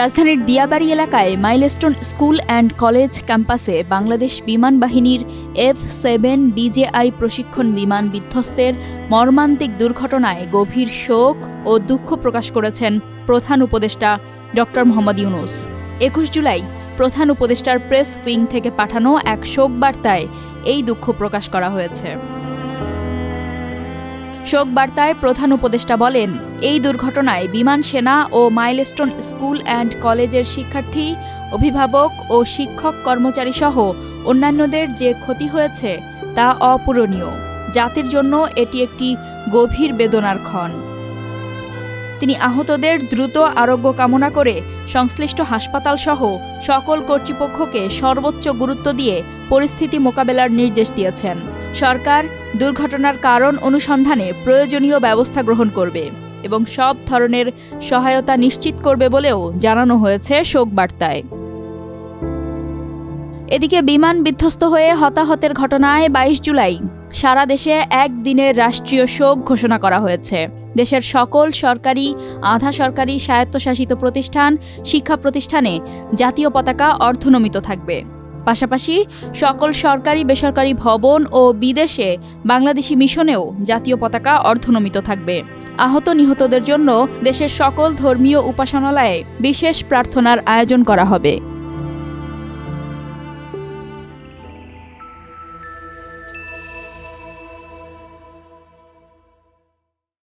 রাজধানীর দিয়াবাড়ি এলাকায় milestone school and college ক্যাম্পাসে বাংলাদেশ বিমান বাহিনীর এফ সেভেন বিজেআই প্রশিক্ষণ বিমান বিধ্বস্তের মর্মান্তিক দুর্ঘটনায় গভীর শোক ও দুঃখ প্রকাশ করেছেন প্রধান উপদেষ্টা ড মোহাম্মদ ইউনুস। একুশ জুলাই প্রধান উপদেষ্টার প্রেস উইং থেকে পাঠানো এক শোক বার্তায় এই দুঃখ প্রকাশ করা হয়েছে। শোক বার্তায় প্রধান উপদেষ্টা বলেন, এই দুর্ঘটনায় বিমান সেনা ও মাইলস্টোন স্কুল অ্যান্ড কলেজের শিক্ষার্থী, অভিভাবক ও শিক্ষক কর্মচারী সহ অন্যান্যদের যে ক্ষতি হয়েছে তা অপূরণীয়। জাতির জন্য এটি একটি গভীর বেদনার ক্ষণ। তিনি আহতদের দ্রুত আরোগ্য কামনা করে সংশ্লিষ্ট হাসপাতাল সহ সকল কর্তৃপক্ষকে সর্বোচ্চ গুরুত্ব দিয়ে পরিস্থিতি মোকাবেলার নির্দেশ দিয়েছেন। সরকার দুর্ঘটনার কারণ অনুসন্ধানে প্রয়োজনীয় ব্যবস্থা গ্রহণ করবে এবং সব ধরনের সহায়তা নিশ্চিত করবে বলেও জানানো হয়েছে শোক বার্তায় এদিকে বিমান বিধ্বস্ত হয়ে হতাহতের ঘটনায় বাইশ জুলাই সারা দেশে একদিনের রাষ্ট্রীয় শোক ঘোষণা করা হয়েছে। দেশের সকল সরকারি, আধা সরকারি স্বায়ত্তশাসিত প্রতিষ্ঠান, শিক্ষা প্রতিষ্ঠানে জাতীয় পতাকা অর্ধনমিত থাকবে। পাশাপাশি সকল সরকারি, বেসরকারি ভবন ও বিদেশে বাংলাদেশি মিশনেও জাতীয় পতাকা অর্ধনমিত থাকবে। আহত নিহতদের জন্য দেশের সকল ধর্মীয় উপাসনালয়ে বিশেষ প্রার্থনার আয়োজন করা হবে।